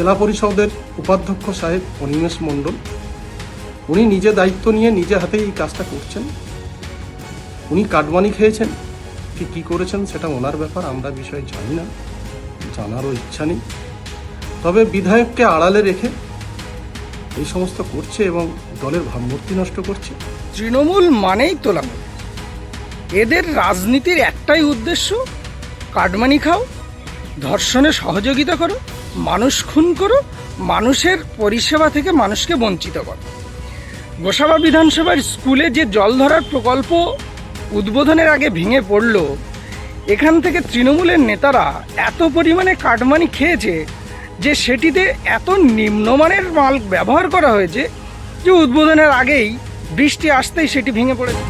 জেলা পরিষদের উপাধ্যক্ষ সাহেব অনিমেষ মণ্ডল। উনি নিজে দায়িত্ব নিয়ে নিজে হাতেই এই কাজটা করছেন। উনি কাটমানি খেয়েছেন। কি, কী করেছেন সেটা ওনার ব্যাপার, আমরা বিষয় জানি না। জানারও ইচ্ছা নেই। তবে বিধায়ককে আড়ালে রেখে এই সমস্ত করছে এবং দলের ভাবমূর্তি নষ্ট করছে। তৃণমূল মানেই তোলামূল। এদের রাজনীতির একটাই উদ্দেশ্য, কাটমানি খাও। ধর্ষণে সহযোগিতা করো, মানুষ খুন করো, মানুষের পরিষেবা থেকে মানুষকে বঞ্চিত করো। গোসাবা বিধানসভার স্কুলে যে জল ধরার প্রকল্প উদ্বোধনের আগে ভেঙে পড়ল, এখান থেকে তৃণমূলের নেতারা এত পরিমাণে কাটমানি খেয়েছে যে সেটিতে এত নিম্নমানের মাল ব্যবহার করা হয়েছে যে উদ্বোধনের আগেই বৃষ্টি আসতেই সেটি ভেঙে পড়েছে।